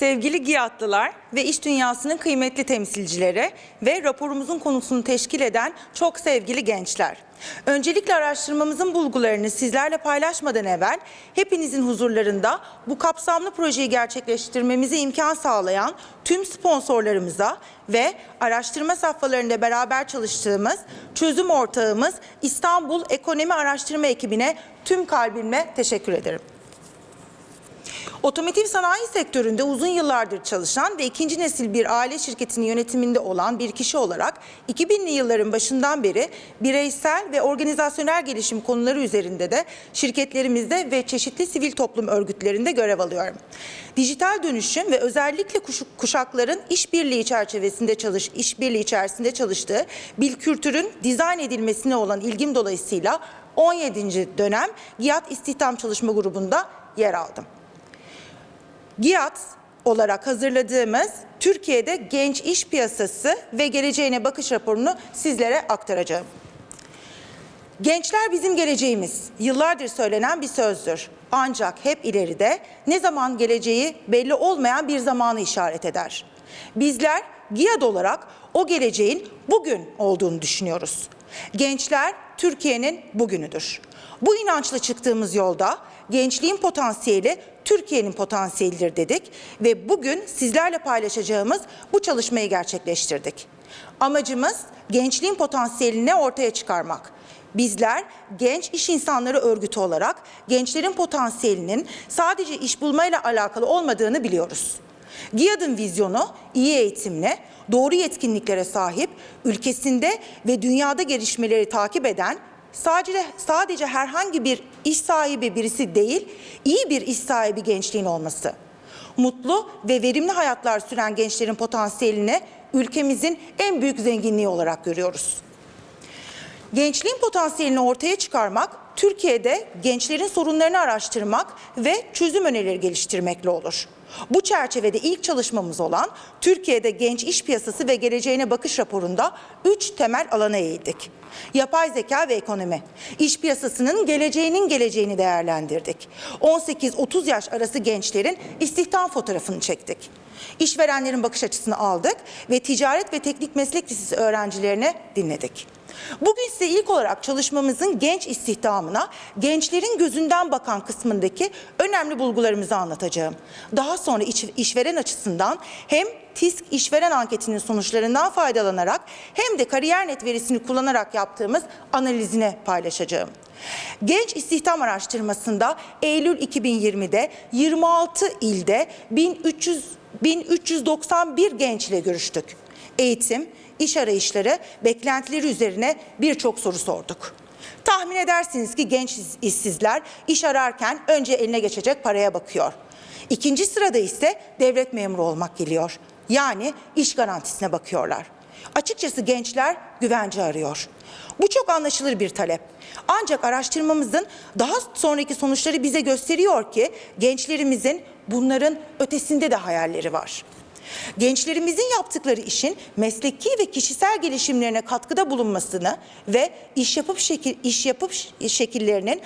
Sevgili GİAD'lılar ve iş dünyasının kıymetli temsilcileri ve raporumuzun konusunu teşkil eden çok sevgili gençler. Öncelikle araştırmamızın bulgularını sizlerle paylaşmadan evvel hepinizin huzurlarında bu kapsamlı projeyi gerçekleştirmemize imkan sağlayan tüm sponsorlarımıza ve araştırma safhalarında beraber çalıştığımız çözüm ortağımız İstanbul Ekonomi Araştırma Ekibi'ne tüm kalbimle teşekkür ederim. Otomotiv sanayi sektöründe uzun yıllardır çalışan ve ikinci nesil bir aile şirketinin yönetiminde olan bir kişi olarak 2000'li yılların başından beri bireysel ve organizasyonel gelişim konuları üzerinde de şirketlerimizde ve çeşitli sivil toplum örgütlerinde görev alıyorum. Dijital dönüşüm ve özellikle kuş- kuşakların işbirliği çerçevesinde çalış, işbirliği içerisinde çalıştığı bil kültürün dizayn edilmesine olan ilgim dolayısıyla 17. dönem GİAD İstihdam Çalışma Grubu'nda yer aldım. GİAD olarak hazırladığımız Türkiye'de genç iş piyasası ve geleceğine bakış raporunu sizlere aktaracağım. Gençler bizim geleceğimiz. Yıllardır söylenen bir sözdür. Ancak hep ileride ne zaman geleceği belli olmayan bir zamanı işaret eder. Bizler GİAD olarak o geleceğin bugün olduğunu düşünüyoruz. Gençler Türkiye'nin bugünüdür. Bu inançla çıktığımız yolda gençliğin potansiyeli Türkiye'nin potansiyelidir dedik ve bugün sizlerle paylaşacağımız bu çalışmayı gerçekleştirdik. Amacımız gençliğin potansiyelini ortaya çıkarmak. Bizler genç iş insanları örgütü olarak gençlerin potansiyelinin sadece iş bulmayla alakalı olmadığını biliyoruz. GİAD'ın vizyonu iyi eğitimle, doğru yetkinliklere sahip, ülkesinde ve dünyada gelişmeleri takip eden sadece sadece herhangi bir iş sahibi birisi değil, iyi bir iş sahibi gençliğin olması. Mutlu ve verimli hayatlar süren gençlerin potansiyelini ülkemizin en büyük zenginliği olarak görüyoruz. Gençliğin potansiyelini ortaya çıkarmak, Türkiye'de gençlerin sorunlarını araştırmak ve çözüm önerileri geliştirmekle olur. Bu çerçevede ilk çalışmamız olan Türkiye'de genç iş piyasası ve geleceğine bakış raporunda üç temel alana eğildik. Yapay zeka ve ekonomi. İş piyasasının geleceğinin geleceğini değerlendirdik. 18-30 yaş arası gençlerin istihdam fotoğrafını çektik. İşverenlerin bakış açısını aldık ve ticaret ve teknik meslek lisesi öğrencilerini dinledik. Bugün size ilk olarak çalışmamızın genç istihdamına, gençlerin gözünden bakan kısmındaki önemli bulgularımızı anlatacağım. Daha sonra iş- işveren açısından hem TİSK işveren anketinin sonuçlarından faydalanarak hem de kariyer verisini kullanarak yaptığımız analizini paylaşacağım. Genç istihdam araştırmasında Eylül 2020'de 26 ilde 1300 1391 gençle görüştük. Eğitim, iş arayışları, beklentileri üzerine birçok soru sorduk. Tahmin edersiniz ki genç iş- işsizler iş ararken önce eline geçecek paraya bakıyor. İkinci sırada ise devlet memuru olmak geliyor. Yani iş garantisine bakıyorlar. Açıkçası gençler güvence arıyor. Bu çok anlaşılır bir talep. Ancak araştırmamızın daha sonraki sonuçları bize gösteriyor ki gençlerimizin bunların ötesinde de hayalleri var. Gençlerimizin yaptıkları işin mesleki ve kişisel gelişimlerine katkıda bulunmasını ve iş yapıp şekil, iş yapıp şekillerinin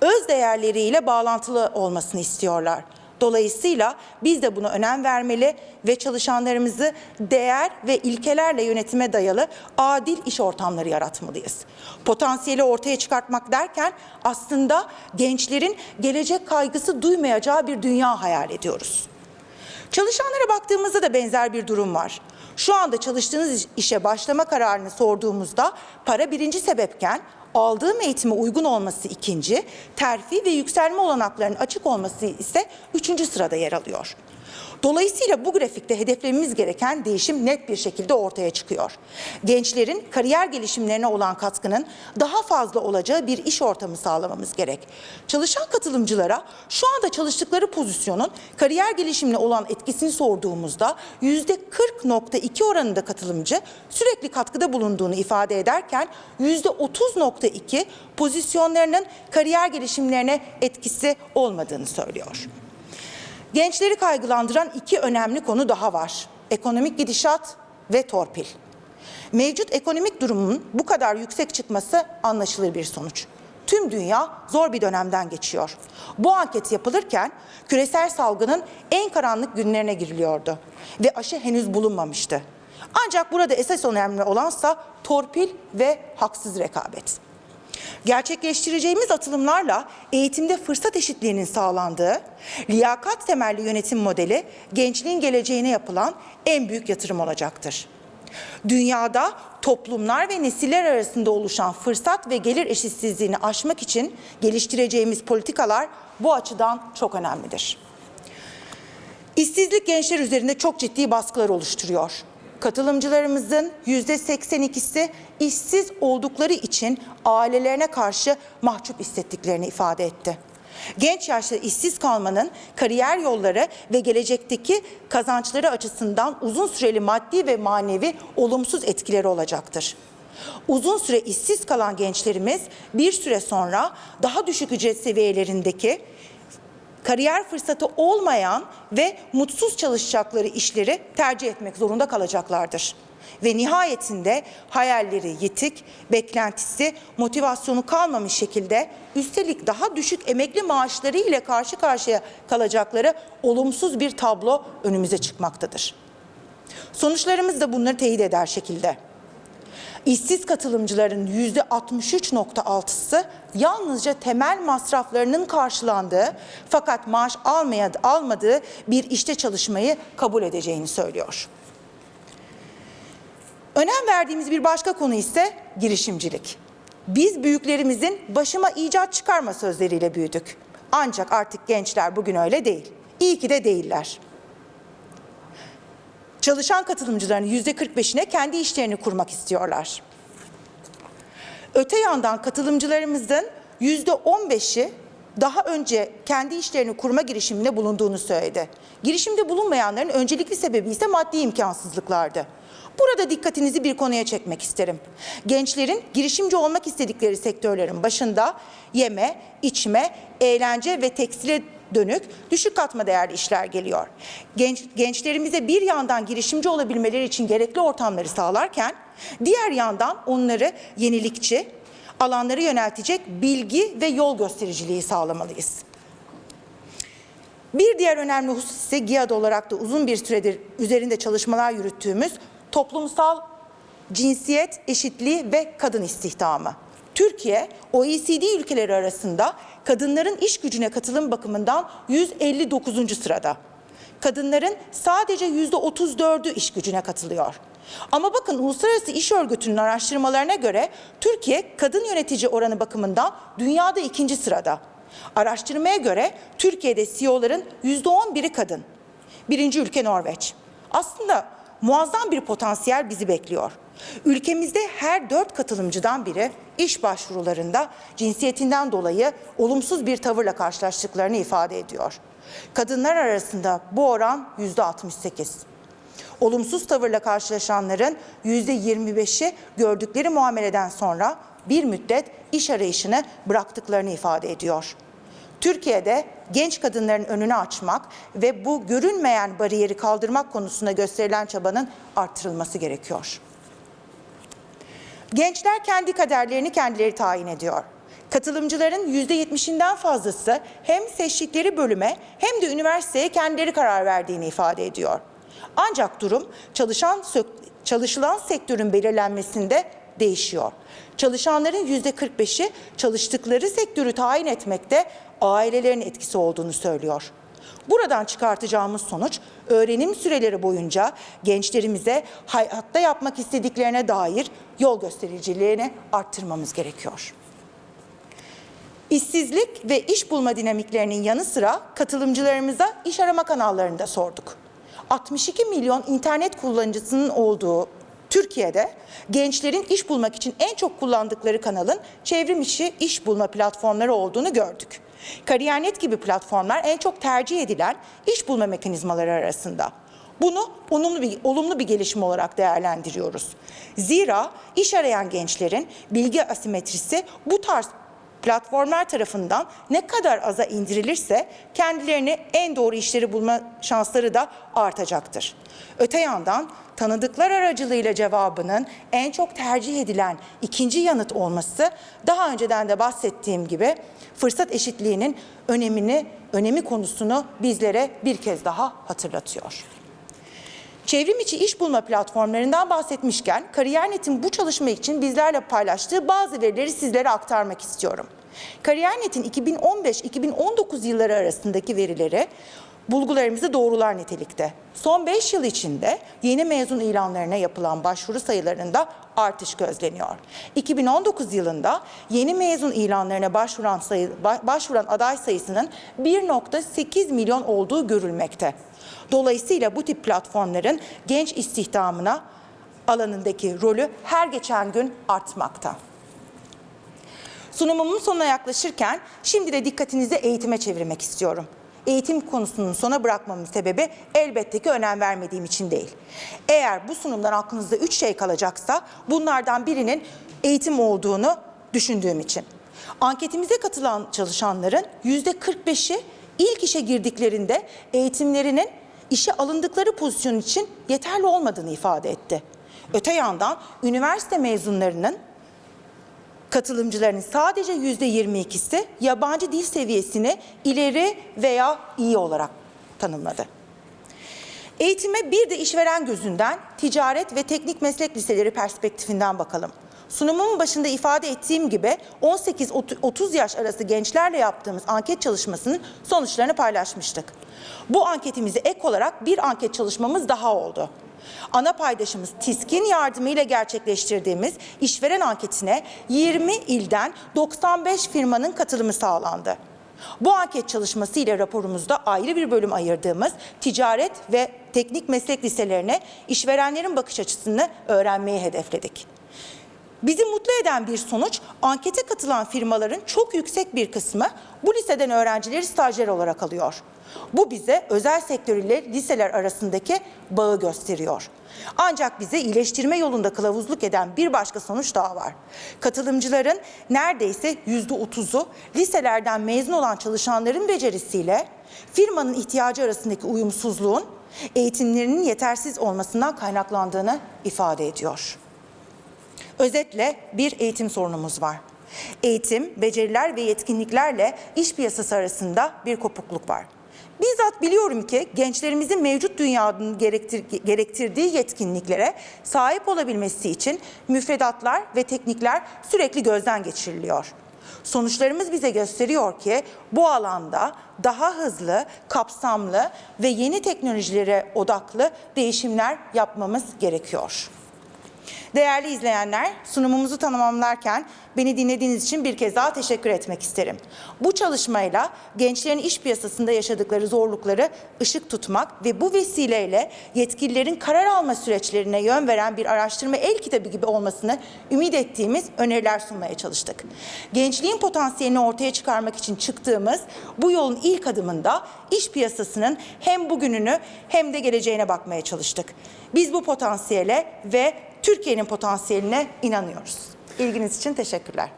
öz değerleriyle bağlantılı olmasını istiyorlar. Dolayısıyla biz de buna önem vermeli ve çalışanlarımızı değer ve ilkelerle yönetime dayalı adil iş ortamları yaratmalıyız. Potansiyeli ortaya çıkartmak derken aslında gençlerin gelecek kaygısı duymayacağı bir dünya hayal ediyoruz. Çalışanlara baktığımızda da benzer bir durum var. Şu anda çalıştığınız işe başlama kararını sorduğumuzda para birinci sebepken aldığım eğitime uygun olması ikinci, terfi ve yükselme olanaklarının açık olması ise üçüncü sırada yer alıyor. Dolayısıyla bu grafikte hedeflememiz gereken değişim net bir şekilde ortaya çıkıyor. Gençlerin kariyer gelişimlerine olan katkının daha fazla olacağı bir iş ortamı sağlamamız gerek. Çalışan katılımcılara şu anda çalıştıkları pozisyonun kariyer gelişimine olan etkisini sorduğumuzda %40.2 oranında katılımcı sürekli katkıda bulunduğunu ifade ederken %30.2 pozisyonlarının kariyer gelişimlerine etkisi olmadığını söylüyor. Gençleri kaygılandıran iki önemli konu daha var. Ekonomik gidişat ve torpil. Mevcut ekonomik durumun bu kadar yüksek çıkması anlaşılır bir sonuç. tüm dünya zor bir dönemden geçiyor. Bu anket yapılırken küresel salgının en karanlık günlerine giriliyordu ve aşı henüz bulunmamıştı. Ancak burada esas önemli olansa torpil ve haksız rekabet. Gerçekleştireceğimiz atılımlarla eğitimde fırsat eşitliğinin sağlandığı, liyakat temelli yönetim modeli gençliğin geleceğine yapılan en büyük yatırım olacaktır. Dünyada toplumlar ve nesiller arasında oluşan fırsat ve gelir eşitsizliğini aşmak için geliştireceğimiz politikalar bu açıdan çok önemlidir. İşsizlik gençler üzerinde çok ciddi baskılar oluşturuyor. Katılımcılarımızın yüzde 82'si işsiz oldukları için ailelerine karşı mahcup hissettiklerini ifade etti. Genç yaşta işsiz kalmanın kariyer yolları ve gelecekteki kazançları açısından uzun süreli maddi ve manevi olumsuz etkileri olacaktır. Uzun süre işsiz kalan gençlerimiz bir süre sonra daha düşük ücret seviyelerindeki kariyer fırsatı olmayan ve mutsuz çalışacakları işleri tercih etmek zorunda kalacaklardır. Ve nihayetinde hayalleri yitik, beklentisi, motivasyonu kalmamış şekilde üstelik daha düşük emekli maaşları ile karşı karşıya kalacakları olumsuz bir tablo önümüze çıkmaktadır. Sonuçlarımız da bunları teyit eder şekilde. İşsiz katılımcıların yüzde 63.6'sı yalnızca temel masraflarının karşılandığı fakat maaş almaya, almadığı bir işte çalışmayı kabul edeceğini söylüyor. Önem verdiğimiz bir başka konu ise girişimcilik. Biz büyüklerimizin başıma icat çıkarma sözleriyle büyüdük. Ancak artık gençler bugün öyle değil. İyi ki de değiller. Çalışan katılımcıların yüzde 45'ine kendi işlerini kurmak istiyorlar. Öte yandan katılımcılarımızın yüzde 15'i daha önce kendi işlerini kurma girişiminde bulunduğunu söyledi. Girişimde bulunmayanların öncelikli sebebi ise maddi imkansızlıklardı. Burada dikkatinizi bir konuya çekmek isterim. Gençlerin girişimci olmak istedikleri sektörlerin başında yeme, içme, eğlence ve tekstile dönük düşük katma değerli işler geliyor. Genç, gençlerimize bir yandan girişimci olabilmeleri için gerekli ortamları sağlarken diğer yandan onları yenilikçi, alanları yöneltecek bilgi ve yol göstericiliği sağlamalıyız. Bir diğer önemli husus ise GİAD olarak da uzun bir süredir üzerinde çalışmalar yürüttüğümüz toplumsal cinsiyet eşitliği ve kadın istihdamı. Türkiye, OECD ülkeleri arasında kadınların iş gücüne katılım bakımından 159. sırada. Kadınların sadece %34'ü iş gücüne katılıyor. Ama bakın Uluslararası İş Örgütü'nün araştırmalarına göre Türkiye kadın yönetici oranı bakımından dünyada ikinci sırada. Araştırmaya göre Türkiye'de CEO'ların %11'i kadın. Birinci ülke Norveç. Aslında muazzam bir potansiyel bizi bekliyor. Ülkemizde her dört katılımcıdan biri iş başvurularında cinsiyetinden dolayı olumsuz bir tavırla karşılaştıklarını ifade ediyor. Kadınlar arasında bu oran yüzde 68. Olumsuz tavırla karşılaşanların yüzde 25'i gördükleri muameleden sonra bir müddet iş arayışını bıraktıklarını ifade ediyor. Türkiye'de genç kadınların önünü açmak ve bu görünmeyen bariyeri kaldırmak konusunda gösterilen çabanın artırılması gerekiyor. Gençler kendi kaderlerini kendileri tayin ediyor. Katılımcıların %70'inden fazlası hem seçtikleri bölüme hem de üniversiteye kendileri karar verdiğini ifade ediyor. Ancak durum çalışan çalışılan sektörün belirlenmesinde değişiyor. Çalışanların yüzde 45'i çalıştıkları sektörü tayin etmekte ailelerin etkisi olduğunu söylüyor. Buradan çıkartacağımız sonuç öğrenim süreleri boyunca gençlerimize hayatta yapmak istediklerine dair yol göstericiliğini arttırmamız gerekiyor. İşsizlik ve iş bulma dinamiklerinin yanı sıra katılımcılarımıza iş arama kanallarını da sorduk. 62 milyon internet kullanıcısının olduğu Türkiye'de gençlerin iş bulmak için en çok kullandıkları kanalın çevrim içi iş bulma platformları olduğunu gördük. Kariyer.net gibi platformlar en çok tercih edilen iş bulma mekanizmaları arasında. Bunu olumlu bir, olumlu bir gelişme olarak değerlendiriyoruz. Zira iş arayan gençlerin bilgi asimetrisi bu tarz platformlar tarafından ne kadar aza indirilirse kendilerini en doğru işleri bulma şansları da artacaktır. Öte yandan tanıdıklar aracılığıyla cevabının en çok tercih edilen ikinci yanıt olması daha önceden de bahsettiğim gibi fırsat eşitliğinin önemini, önemi konusunu bizlere bir kez daha hatırlatıyor. Çevrim içi iş bulma platformlarından bahsetmişken Kariyer.net'in bu çalışma için bizlerle paylaştığı bazı verileri sizlere aktarmak istiyorum. Kariyer.net'in 2015-2019 yılları arasındaki verileri bulgularımızı doğrular nitelikte. Son 5 yıl içinde yeni mezun ilanlarına yapılan başvuru sayılarında artış gözleniyor. 2019 yılında yeni mezun ilanlarına başvuran sayı, başvuran aday sayısının 1.8 milyon olduğu görülmekte. Dolayısıyla bu tip platformların genç istihdamına alanındaki rolü her geçen gün artmakta. Sunumumun sonuna yaklaşırken şimdi de dikkatinizi eğitime çevirmek istiyorum. Eğitim konusunun sona bırakmamın sebebi elbette ki önem vermediğim için değil. Eğer bu sunumdan aklınızda üç şey kalacaksa bunlardan birinin eğitim olduğunu düşündüğüm için. Anketimize katılan çalışanların yüzde 45'i ilk işe girdiklerinde eğitimlerinin işe alındıkları pozisyon için yeterli olmadığını ifade etti. Öte yandan üniversite mezunlarının katılımcıların sadece yüzde 22'si yabancı dil seviyesini ileri veya iyi olarak tanımladı. Eğitime bir de işveren gözünden ticaret ve teknik meslek liseleri perspektifinden bakalım. Sunumumun başında ifade ettiğim gibi 18-30 yaş arası gençlerle yaptığımız anket çalışmasının sonuçlarını paylaşmıştık. Bu anketimize ek olarak bir anket çalışmamız daha oldu. Ana paydaşımız TİSK'in yardımıyla gerçekleştirdiğimiz işveren anketine 20 ilden 95 firmanın katılımı sağlandı. Bu anket çalışması ile raporumuzda ayrı bir bölüm ayırdığımız ticaret ve teknik meslek liselerine işverenlerin bakış açısını öğrenmeyi hedefledik. Bizi mutlu eden bir sonuç, ankete katılan firmaların çok yüksek bir kısmı bu liseden öğrencileri stajyer olarak alıyor. Bu bize özel sektör ile liseler arasındaki bağı gösteriyor. Ancak bize iyileştirme yolunda kılavuzluk eden bir başka sonuç daha var. Katılımcıların neredeyse yüzde otuzu liselerden mezun olan çalışanların becerisiyle firmanın ihtiyacı arasındaki uyumsuzluğun eğitimlerinin yetersiz olmasından kaynaklandığını ifade ediyor. Özetle bir eğitim sorunumuz var. Eğitim, beceriler ve yetkinliklerle iş piyasası arasında bir kopukluk var. Bizzat biliyorum ki gençlerimizin mevcut dünyanın gerektir, gerektirdiği yetkinliklere sahip olabilmesi için müfredatlar ve teknikler sürekli gözden geçiriliyor. Sonuçlarımız bize gösteriyor ki bu alanda daha hızlı, kapsamlı ve yeni teknolojilere odaklı değişimler yapmamız gerekiyor. Değerli izleyenler, sunumumuzu tamamlarken beni dinlediğiniz için bir kez daha teşekkür etmek isterim. Bu çalışmayla gençlerin iş piyasasında yaşadıkları zorlukları ışık tutmak ve bu vesileyle yetkililerin karar alma süreçlerine yön veren bir araştırma el kitabı gibi olmasını ümit ettiğimiz öneriler sunmaya çalıştık. Gençliğin potansiyelini ortaya çıkarmak için çıktığımız bu yolun ilk adımında iş piyasasının hem bugününü hem de geleceğine bakmaya çalıştık. Biz bu potansiyele ve Türkiye'nin potansiyeline inanıyoruz. İlginiz için teşekkürler.